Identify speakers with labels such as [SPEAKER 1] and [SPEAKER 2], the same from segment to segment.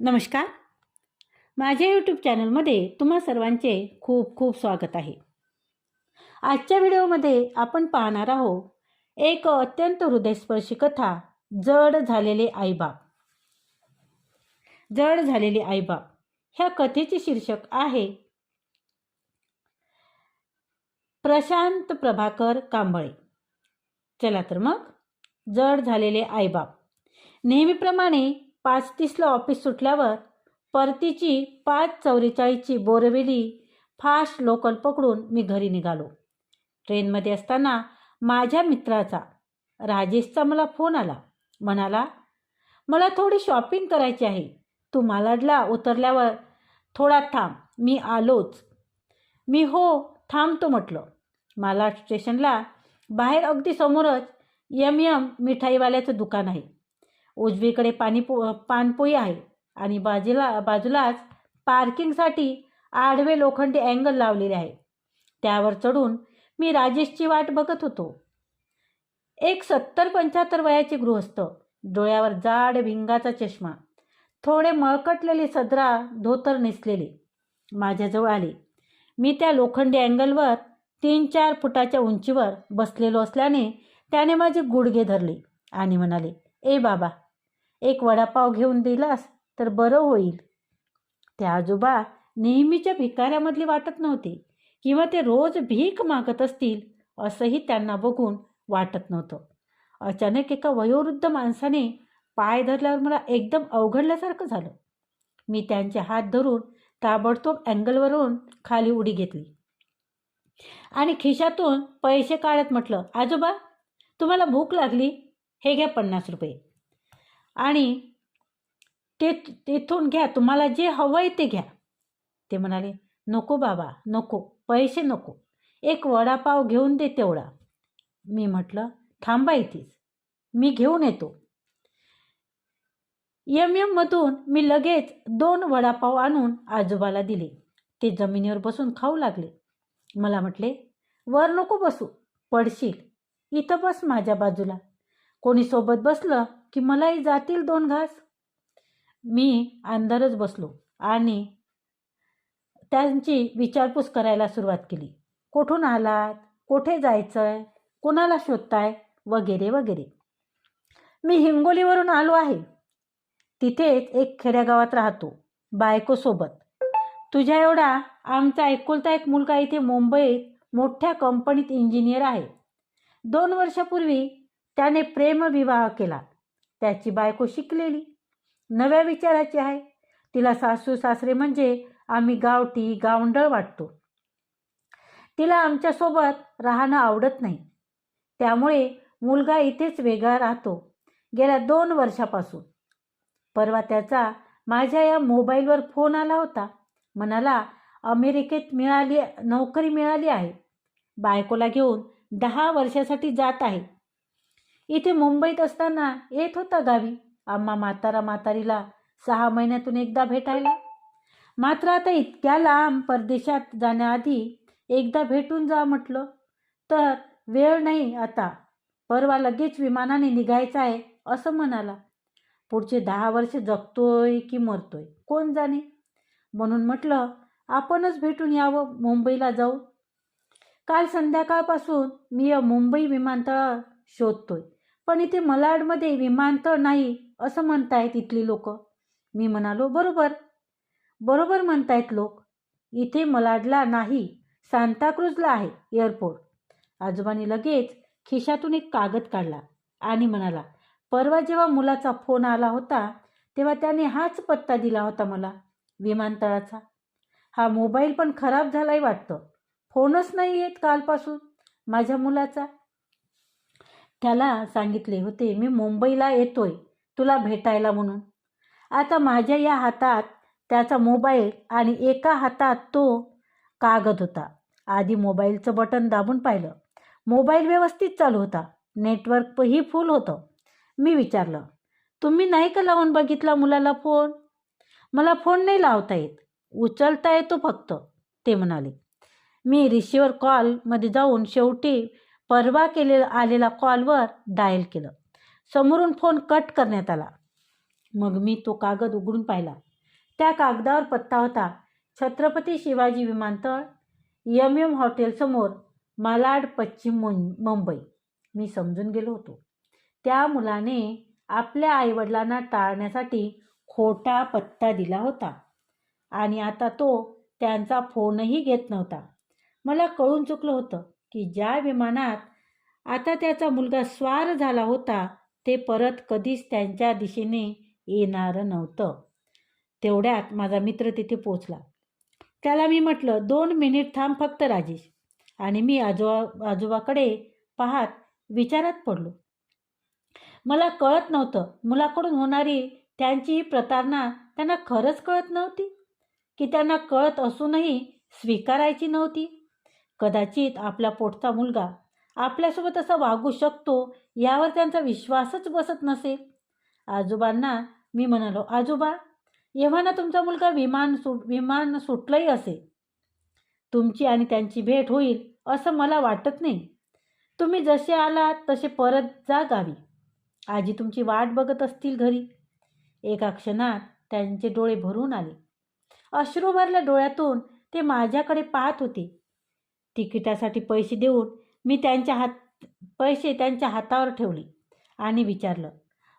[SPEAKER 1] नमस्कार. माझ्या यूट्यूब चॅनलमध्ये तुम्हा सर्वांचे खूप खूप स्वागत आहे. आजच्या व्हिडिओमध्ये आपण पाहणार आहोत एक अत्यंत हृदयस्पर्शी कथा जड झालेले आईबाप. जड झालेले आईबाप. ह्या कथेचे शीर्षक आहे प्रशांत प्रभाकर कांबळे. चला तर मग जड झालेले आईबाप. नेहमीप्रमाणे पाच तीसला ऑफिस सुटल्यावर परतीची पाच चौवेचाळीसची बोरवेली फास्ट लोकल पकडून मी घरी निघालो. ट्रेनमध्ये असताना माझ्या मित्राचा राजेशचा मला फोन आला. म्हणाला मला थोडी शॉपिंग करायची आहे. तू मालाडला उतरल्यावर थोडा थांब मी आलोच. मी हो थांबतो म्हटलं. मालाड स्टेशनला बाहेर अगदी समोरच यम यम मिठाईवाल्याचं दुकान आहे. उजवीकडे पाणीपो पानपोई आहे. आणि बाजूला बाजूलाच पार्किंगसाठी आडवे लोखंडी अँगल लावलेले आहे. त्यावर चढून मी राजेशची वाट बघत होतो. एक सत्तर पंच्याहत्तर वयाचे गृहस्थ. डोळ्यावर जाड भिंगाचा चष्मा. थोडे मळकटलेले सदरा धोतर नेसलेले. माझ्याजवळ आले. मी त्या लोखंडी अँगलवर तीन चार फुटाच्या उंचीवर बसलेलो असल्याने त्याने माझे गुडघे धरले आणि म्हणाले ए बाबा एक वडापाव घेऊन दिलास तर बरं होईल. ते आजोबा नेहमीच्या भिकाऱ्यामधली वाटत नव्हते किंवा ते रोज भीक मागत असतील असंही त्यांना बघून वाटत नव्हतं. अचानक एका वयोवृद्ध माणसाने पाय धरल्यावर मला एकदम अवघडल्यासारखं झालं. मी त्यांचे हात धरून ताबडतोब अँगलवरून खाली उडी घेतली. आणि खिशातून पैसे काढत म्हटलं आजोबा तुम्हाला भूक लागली? हे घ्या पन्नास रुपये. आणि ते तेथून घ्या तुम्हाला जे हवं आहे ते घ्या. ते म्हणाले नको बाबा नको पैसे नको. एक वडापाव घेऊन दे तेवढा. मी म्हटलं थांबा इथेच मी घेऊन येतो. यम यममधून मी लगेच दोन वडापाव आणून आजोबाला दिले. ते जमिनीवर बसून खाऊ लागले. मला म्हटले वर नको बसू पडशील. इथं बस माझ्या बाजूला. कोणी सोबत बसलं की मलाही जातील दोन घास. मी अंदरच बसलो आणि त्यांची विचारपूस करायला सुरुवात केली. कुठून आलात? कुठे जायचं आहे कोणाला शोधताय? वगैरे वगैरे. मी हिंगोलीवरून आलो आहे. तिथेच एक खेड्यागावात राहतो बायकोसोबत. तुझ्या एवढा आमचा एकुलता एक मुलगा इथे मुंबईत मोठ्या कंपनीत इंजिनियर आहे. दोन वर्षापूर्वी त्याने प्रेमविवाह केला. त्याची बायको शिकलेली. नव्या विचाराची आहे. तिला सासू सासरे म्हणजे आम्ही गावठी गावंडळ वाटतो. तिला आमच्यासोबत राहणं आवडत नाही. त्यामुळे मुलगा इथेच वेगळा राहतो. गेल्या दोन वर्षापासून. परवा त्याचा माझ्या या मोबाईलवर फोन आला होता. म्हणाला अमेरिकेत मिळाली नोकरी मिळाली आहे. बायकोला घेऊन दहा वर्षासाठी जात आहे. इथे मुंबईत असताना येत होता गावी. आम्हा म्हातारा म्हातारीला सहा महिन्यातून एकदा भेटायला. मात्र आता इतक्या लांब परदेशात जाण्याआधी एकदा भेटून जा म्हटलं. तर वेळ नाही आता. परवा लगेच विमानाने निघायचं आहे असं म्हणाला. पुढचे दहा वर्ष जगतोय की मरतोय? कोण जाणे? म्हणून म्हटलं आपणच भेटून यावं मुंबईला जाऊ. काल संध्याकाळपासून मी या मुंबई विमानतळ शोधतोय. पण इथे मलाडमध्ये विमानतळ नाही असं म्हणतायत इथली लोक. मी म्हणालो बरोबर. बरोबर म्हणतायत लोक. इथे मलाडला नाही सांताक्रूजला आहे एअरपोर्ट. आजोबांनी लगेच खिशातून एक कागद काढला आणि म्हणाला परवा जेव्हा मुलाचा फोन आला होता तेव्हा त्याने हाच पत्ता दिला होता मला विमानतळाचा. हा मोबाईल पण खराब झालाय वाटतं. फोनच नाही येत कालपासून माझ्या मुलाचा. त्याला सांगितले होते मी मुंबईला येतोय तुला भेटायला म्हणून. आता माझ्या या हातात त्याचा मोबाईल आणि एका हातात तो कागद होता. आधी मोबाईलचं बटन दाबून पाहिलं. मोबाईल व्यवस्थित चालू होता. नेटवर्कही फुल होतं. मी विचारलं तुम्ही नाही का लावून बघितला मुलाला फोन? मला फोन नाही लावता येत. उचलता येतो फक्त. ते म्हणाले. मी रिसिव्हर कॉलमध्ये जाऊन शेवटी परवा केलेला आलेला कॉलवर डायल केलं. समोरून फोन कट करण्यात आला. मग मी तो कागद उघडून पाहिला. त्या कागदावर पत्ता होता छत्रपती शिवाजी विमानतळ यम यम हॉटेलसमोर मालाड पश्चिम मुं मुंबई. मी समजून गेलो होतो. त्या मुलाने आपल्या आईवडिलांना टाळण्यासाठी खोटा पत्ता दिला होता. आणि आता तो त्यांचा फोनही घेत नव्हता. मला कळून चुकलं होतं. की ज्या विमानात आता त्याचा मुलगा स्वार झाला होता ते परत कधीच त्यांच्या दिशेने येणारं नव्हतं. तेवढ्यात माझा मित्र तिथे पोचला त्याला मी म्हटलं दोन मिनिट थांब फक्त राजेश. आणि मी आजोबा आजोबाकडे पाहत विचारात पडलो. मला कळत नव्हतं मुलाकडून होणारी त्यांची ही प्रतारणा त्यांना खरंच कळत नव्हती? की त्यांना कळत असूनही स्वीकारायची नव्हती? कदाचित आपला पोटचा मुलगा आपल्यासोबत असा वागू शकतो यावर त्यांचा विश्वासच बसत नसेल. आजोबांना मी म्हणालो आजोबा एव्हा तुमचा मुलगा विमान सुट विमान सुटलंही असेल तुमची आणि त्यांची भेट होईल असं मला वाटत नाही. तुम्ही जसे आलात तसे परत जा गावी. आजी तुमची वाट बघत असतील घरी. एका क्षणात त्यांचे डोळे भरून आले. अश्रू भरल्या डोळ्यातून ते माझ्याकडे पाहत होते. तिकिटासाठी पैसे देऊन मी त्यांच्या हात पैसे त्यांच्या हातावर ठेवले आणि विचारलं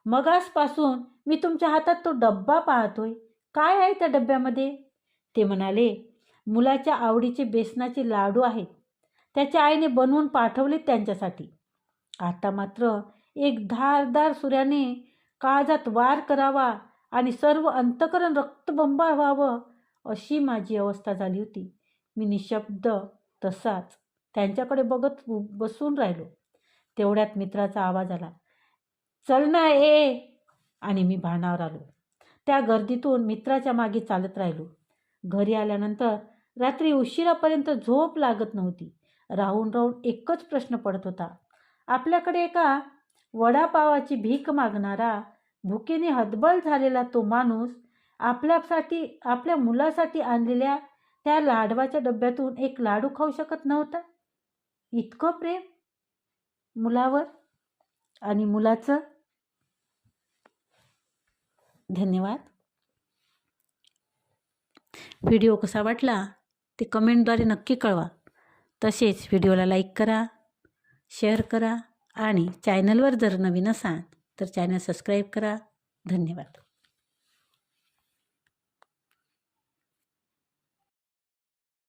[SPEAKER 1] मगासपासून मी तुमच्या हातात तो डब्बा पाहतोय. काय आहे त्या डब्यामध्ये? ते म्हणाले मुलाच्या आवडीचे बेसनाचे लाडू आहेत. त्याच्या आईने बनवून पाठवले त्यांच्यासाठी. आता मात्र एक धारदार सुऱ्याने काळजात वार करावा आणि सर्व अंतकरण रक्तबंबाळ व्हावं अशी माझी अवस्था झाली होती. मी निशब्द तसाच त्यांच्याकडे बघत बसून राहिलो. तेवढ्यात मित्राचा आवाज आला चल ना ए! आणि मी भानावर आलो. त्या गर्दीतून मित्राच्या मागे चालत राहिलो. घरी आल्यानंतर रात्री उशिरापर्यंत झोप लागत नव्हती. राहून राहून एकच प्रश्न पडत होता. आपल्याकडे एका वडापावाची भीक मागणारा भुकेने हतबल झालेला तो माणूस आपल्यासाठी आपल्या मुलासाठी आणलेल्या त्या लाडवाच्या डब्यातून एक लाडू खाऊ शकत नव्हता. इतकं प्रेम मुलावर आणि मुलाचं. धन्यवाद. व्हिडिओ कसा वाटला ते कमेंटद्वारे नक्की कळवा. तसेच व्हिडिओला लाईक करा शेअर करा आणि चॅनलवर जर नवीन असाल तर चॅनल सबस्क्राईब करा. धन्यवाद.